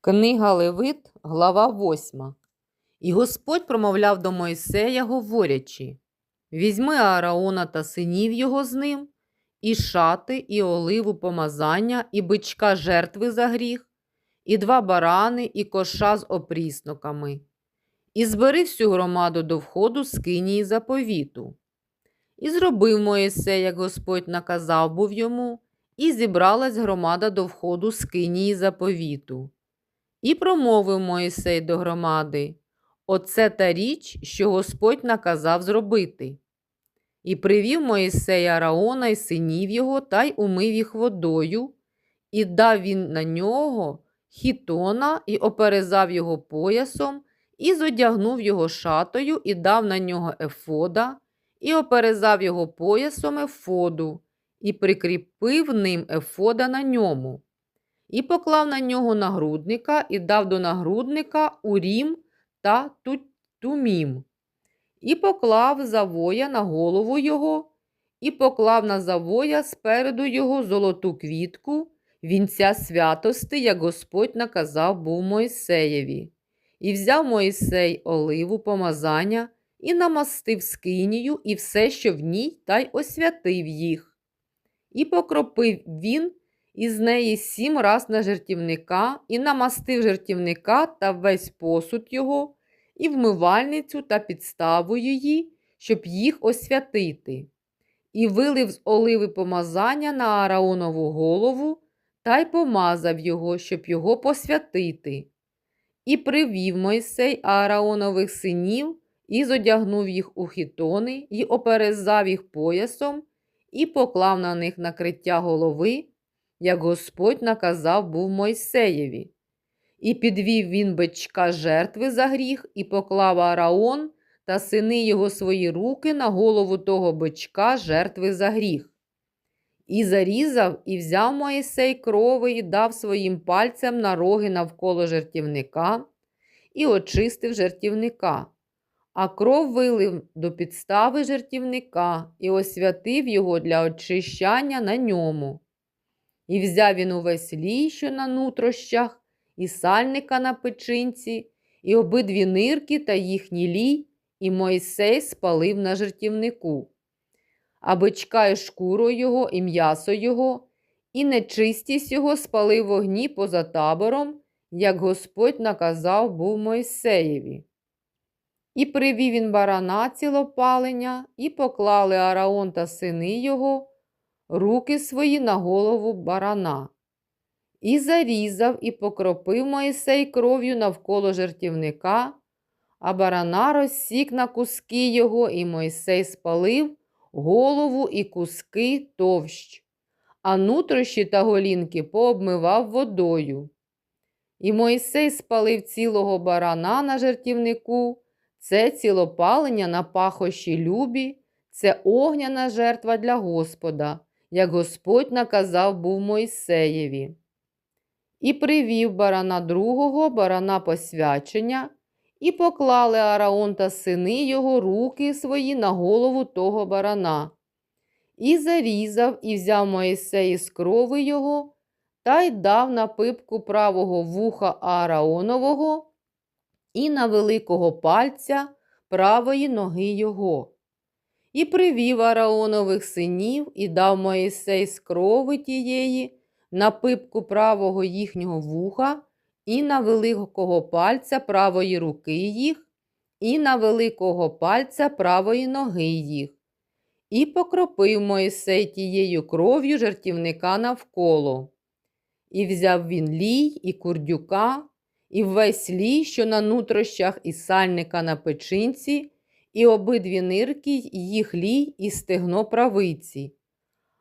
Книга Левит, глава 8. І Господь промовляв до Мойсея, говорячи: Візьми Аараона та синів його з ним, і шати, і оливу помазання, і бичка жертви за гріх, і два барани, і коша з опрісноками, і збери всю громаду до входу з кинії заповіту. І зробив Моїсей, як Господь наказав був йому, і зібралась громада до входу з кинії заповіту. І промовив Моїсей до громади: Оце та річ, що Господь наказав зробити. І привів Моїсей Араона й синів його та й умив їх водою, і дав він на нього хітона, і оперезав його поясом, і зодягнув його шатою, і дав на нього ефода, і оперезав його поясом ефоду, і прикріпив ним ефода на ньому і поклав на нього нагрудника і дав до нагрудника урім та Ту- тумім, і поклав завоя на голову його, і поклав на завоя спереду його золоту квітку, вінця святости, як Господь наказав був Мойсеєві. І взяв Мойсей оливу помазання, і намастив скинію і все, що в ній, та й освятив їх. І покропив він із неї сім раз на жертівника, і намастив жертівника та весь посуд його, і вмивальницю та підставу її, щоб їх освятити, і вилив з оливи помазання на Аараонову голову та й помазав його, щоб його посвятити. І привів Мойсей Аараонових синів, і зодягнув їх у хітони, і оперезав їх поясом, і поклав на них накриття голови, як Господь наказав був Мойсеєві. І підвів він бичка жертви за гріх, і поклав Араон та сини його свої руки на голову того бичка жертви за гріх. І зарізав, і взяв Моїсей крови і дав своїм пальцям на роги навколо жертівника, і очистив жертівника. А кров вилив до підстави жертівника і освятив його для очищання на ньому. І взяв він увесь лій, що на нутрощах, і сальника на печинці, і обидві нирки та їхній лій, і Мойсей спалив на жертівнику. А бичка і шкуру його, і м'ясо його, і нечистість його спалив в огні поза табором, як Господь наказав був Мойсеєві. І привів він барана цілопалення, і поклали Араон та сини його руки свої на голову барана. І зарізав, і покропив Моїсей кров'ю навколо жертівника, а барана розсік на куски його, і Мойсей спалив голову і куски товщ, а нутрощі та голінки пообмивав водою. І Мойсей спалив цілого барана на жертівнику, це цілопалення на пахощі любі, це огняна жертва для Господа як Господь наказав був Мойсеєві. І привів барана другого, барана посвячення, і поклали Араон та сини його руки свої на голову того барана. І зарізав, і взяв Моїсей із крови його, та й дав на пипку правого вуха Аараонового і на великого пальця правої ноги його. І привів Араонових синів, і дав Моїсей з крови тієї на пипку правого їхнього вуха, і на великого пальця правої руки їх, і на великого пальця правої ноги їх. І покропив Моїсей тією кров'ю жертівника навколо. І взяв він лій, і курдюка, і весь лій, що на нутрощах і сальника на печинці і обидві нирки їх лій і стегно правиці,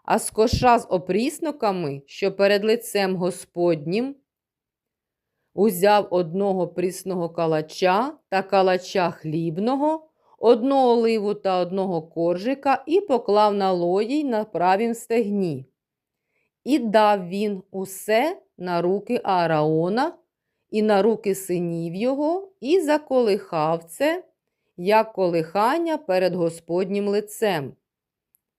а з коша з опрісноками, що перед лицем Господнім, узяв одного прісного калача та калача хлібного, одну оливу та одного коржика і поклав на лоїй на правім стегні. І дав він усе на руки Аараона і на руки синів його, і заколихав це як колихання перед Господнім лицем.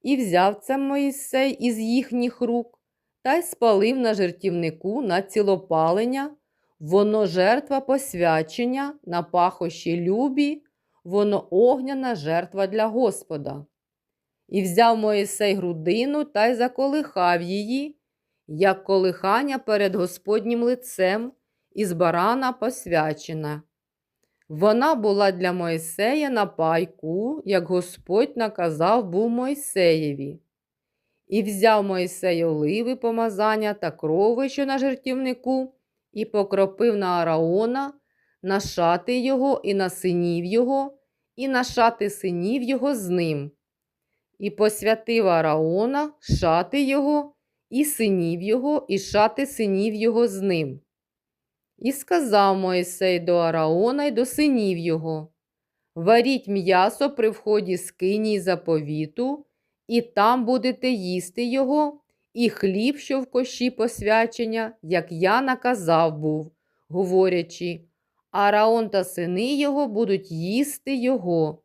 І взяв це Моїсей із їхніх рук та й спалив на жертівнику на цілопалення воно жертва посвячення на пахощі любі, воно огняна жертва для Господа. І взяв Моїсей грудину та й заколихав її, як колихання перед Господнім лицем, із барана посвячена. Вона була для Мойсея на пайку, як Господь наказав був Мойсеєві. І взяв Мойсей оливи помазання та крови, що на жертівнику, і покропив на Араона, на шати його і на синів його, і на шати синів його з ним. І посвятив Араона, шати його, і синів його, і шати синів його з ним. І сказав Моїсей до Араона й до синів його: Варіть м'ясо при вході скиній заповіту, і там будете їсти його, і хліб, що в коші посвячення, як я наказав був, говорячи, Араон та сини його будуть їсти його.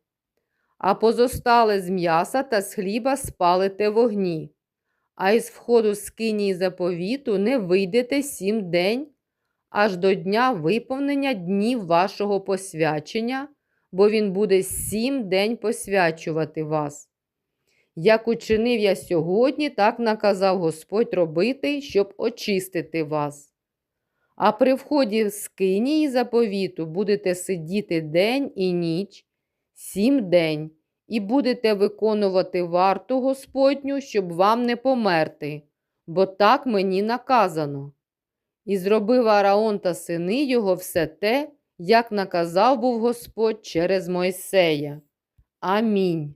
А позостале з м'яса та з хліба спалите вогні. А із входу скинії заповіту не вийдете сім день, аж до дня виповнення днів вашого посвячення, бо він буде сім день посвячувати вас. Як учинив я сьогодні, так наказав Господь робити, щоб очистити вас. А при вході в скинії заповіту будете сидіти день і ніч, сім день, і будете виконувати варту Господню, щоб вам не померти, бо так мені наказано. І зробив Араон та сини його все те, як наказав був Господь через Мойсея. Амінь.